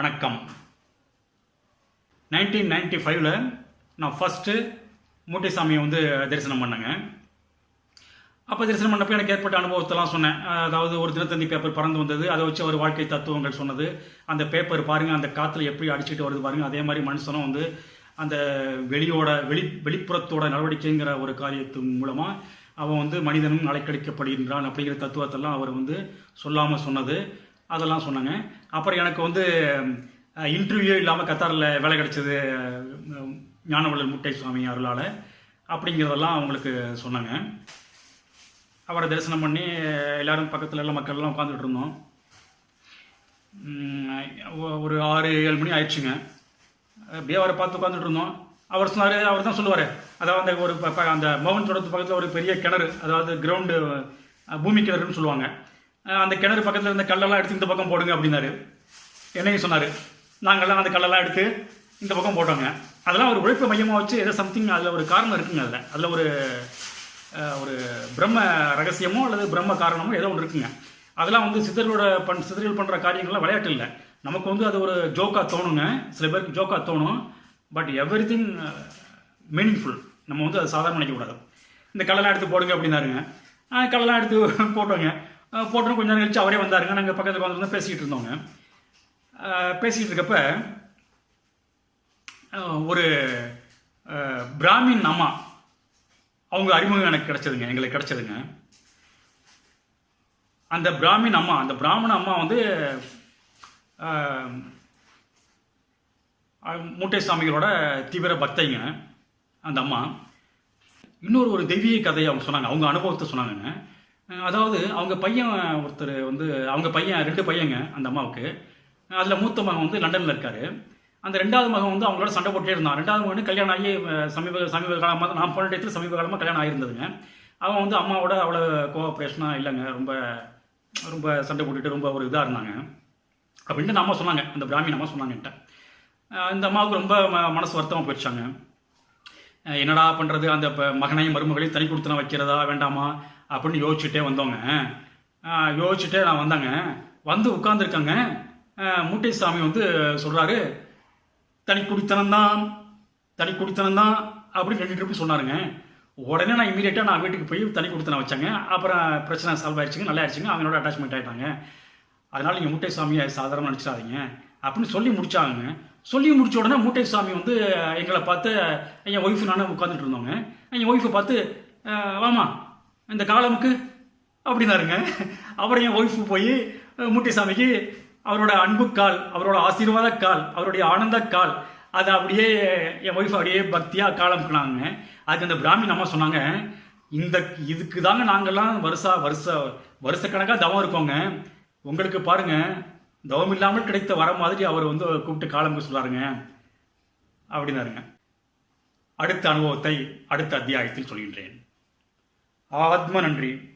வணக்கம். Nineteen ninety ஃபைவ்ல நான் ஃபஸ்ட்டு மூட்டைசாமியை வந்து தரிசனம் பண்ணேங்க. அப்போ தரிசனம் பண்ணப்போ எனக்கு ஏற்பட்ட அனுபவத்தெல்லாம் சொன்னேன். அதாவது ஒரு தினத்தந்தி பேப்பர் பறந்து வந்தது அதை வச்சு அவர் வாழ்க்கை தத்துவங்கள் சொன்னது. அந்த பேப்பர் பாருங்கள் அந்த காற்றுல எப்படி அடிச்சுட்டு வருது பாருங்கள் அதே மாதிரி மனுஷனும் வந்து அந்த வெளியோட வெளி வெளிப்புறத்தோட நடவடிக்கைங்கிற ஒரு காரியத்தின் மூலமாக அவன் வந்து மனிதனும் அலைக்கழிக்கப்படுகின்றான் அப்படிங்கிற தத்துவத்தெல்லாம் அவர் வந்து சொல்லாமல் சொன்னது. அதெல்லாம் சொன்னாங்க. அப்புறம் எனக்கு வந்து இன்டர்வியூ இல்லாமல் கத்தாரில் வேலை கிடைச்சது ஞானவள்ளல் முட்டை சுவாமி அருளால் அப்படிங்கிறதெல்லாம் அவங்களுக்கு சொன்னாங்க. அவரை தரிசனம் பண்ணி எல்லாரும் பக்கத்தில் எல்லாம் மக்கள்லாம் உட்காந்துட்டு இருந்தோம் ஒரு ஆறு ஏழு மணி ஆயிடுச்சுங்க. அப்படியே அவரை பார்த்து உட்காந்துட்டு இருந்தோம். அவர் சொன்னார் அவர் தான் சொல்லுவார். அதாவது அந்த ஒரு ப- ப- அந்த மோகன் தொடர்ந்து பக்கத்தில் ஒரு பெரிய கிணறு அதாவது கிரவுண்டு பூமி கிணறுன்னு சொல்லுவாங்க. அந்த கிணறு பக்கத்தில் இருந்த கல்லெல்லாம் எடுத்து இந்த பக்கம் போடுங்க அப்படின்னாரு. என்னையும் சொன்னார். நாங்கள்லாம் அந்த கல்லெல்லாம் எடுத்து இந்த பக்கம் போட்டோங்க. அதெல்லாம் ஒரு உழைப்பு மையமாக வச்சு ஏதோ சம்திங் அதில் ஒரு காரணம் இருக்குங்க அதில். அதில் ஒரு ஒரு பிரம்ம ரகசியமோ அல்லது பிரம்ம காரணமோ ஏதோ ஒன்று இருக்குங்க. அதெல்லாம் வந்து சித்தர்களோட பண் சித்தர்கள் பண்ணுற காரியங்கள்லாம் விளையாட்டு இல்லை. நமக்கு வந்து அது ஒரு ஜோக்காக தோணுங்க. சில பேருக்கு ஜோக்காக தோணும். பட் எவ்ரி திங் மீனிங்ஃபுல் நம்ம வந்து அதை சாதாரண நினைக்கக்கூடாது. இந்த கல்லெல்லாம் எடுத்து போடுங்க அப்படின்னாருங்க. கல்லெல்லாம் எடுத்து போட்டோங்க. ஆ, கொஞ்ச நேரம் கழிச்சு அவரே வந்தாருங்க. நாங்கள் பக்கத்தில் வந்து பேசிக்கிட்டு இருந்தோங்க. பேசிகிட்டு இருக்கப்ப ஒரு பிராமின் அம்மா அவங்க அறிமுகம் எனக்கு கிடச்சதுங்க. எங்களுக்கு கிடச்சதுங்க. அந்த பிராமின் அம்மா அந்த பிராமண அம்மா வந்து மூட்டை சாமிகளோட தீவிர பக்தைங்க அந்த அம்மா. இன்னொரு ஒரு தெய்வீக கதையை அவங்க சொன்னாங்க. அவங்க அனுபவத்தை சொன்னாங்கங்க. அதாவது அவங்க பையன் ஒருத்தர் வந்து அவங்க பையன் ரெண்டு பையங்க அந்த அம்மாவுக்கு. அதில் மூத்த மகன் வந்து லண்டனில் இருக்கார். அந்த ரெண்டாவது மகன் வந்து அவங்களோட சண்டை போட்டே இருந்தான். ரெண்டாவது மகன் கல்யாணம் ஆகி சமீப சமீப காலமாக நான் போன டயத்தில் சமீப காலமாக கல்யாணம் ஆகியிருந்ததுங்க அவன் வந்து அம்மாவோட அவ்வளோ கோஆப்ரேஷனாக இல்லைங்க. ரொம்ப ரொம்ப சண்டை போட்டுட்டு ரொம்ப ஒரு இதாக இருந்தாங்க. அப்படின்ட்டு அந்த அம்மா சொன்னாங்க. அந்த பிராமின் அம்மா சொன்னாங்கிட்ட இந்த அம்மாவுக்கு ரொம்ப ம- மனசு வருத்தமாக போயிடுச்சாங்க. என்னடா பண்ணுறது அந்த ப- மகனையும் மருமகளையும் தனி கொடுத்துனா வைக்கிறதா? வேண்டாமா? அப்படின்னு யோசிச்சுட்டே வந்தோங்க. யோசிச்சுட்டே நான் வந்தாங்க. வந்து உட்காந்துருக்காங்க மூட்டை சாமி வந்து சொல்கிறாரு தனி குடித்தனம் தான் தனி குடித்தனம் தான் அப்படின்னு ரெண்டு ட்ரிப்பு சொன்னாருங்க. உடனே நான் இமீடியட்டாக நான் வீட்டுக்கு போய் தனி குடித்தனம் வச்சாங்க. அப்புறம் பிரச்சனை சால்வ் ஆயிடுச்சுங்க நல்லா ஆயிடுச்சுங்க. அவங்களோட அட்டாச்மெண்ட் ஆகிட்டாங்க அதனால் நீங்கள் மூட்டை சாமியை சாதாரணமாக நினச்சிடாதீங்க அப்படின்னு சொல்லி முடிச்சாங்க சொல்லி முடிச்ச உடனே மூட்டை சாமி வந்து எங்களை பார்த்து என் ஒய்ஃபு நானும் உட்காந்துட்டு இருந்தோங்க. என் ஒய்ஃபை பார்த்து வாமா இந்த காலமுக்கு அப்படின்னாருங்க. அப்புறம் என் ஒய்ஃபு போய் மூட்டி சாமிக்கு அவரோட அன்பு கால் அவரோட ஆசீர்வாத கால் அவருடைய ஆனந்த கால் அதை அப்படியே என் ஒய்ஃப் அப்படியே பக்தியாக காலம்க்குனாங்க. அதுக்கு அந்த பிராமின் அம்மா சொன்னாங்க இந்த இதுக்கு தாங்க நாங்கள்லாம் வருஷா வருஷ வருஷக்கணக்காக தவம் இருக்கோங்க. உங்களுக்கு பாருங்க தவம் இல்லாமல் கிடைத்த வர மாதிரி அவர் வந்து கூப்பிட்டு காலம்க்கு சொல்லாருங்க அப்படின்னாருங்க. அடுத்த அனுபவத்தை அடுத்த அத்தியாயத்தில் சொல்கின்றேன். ஆத்ம நன்றி.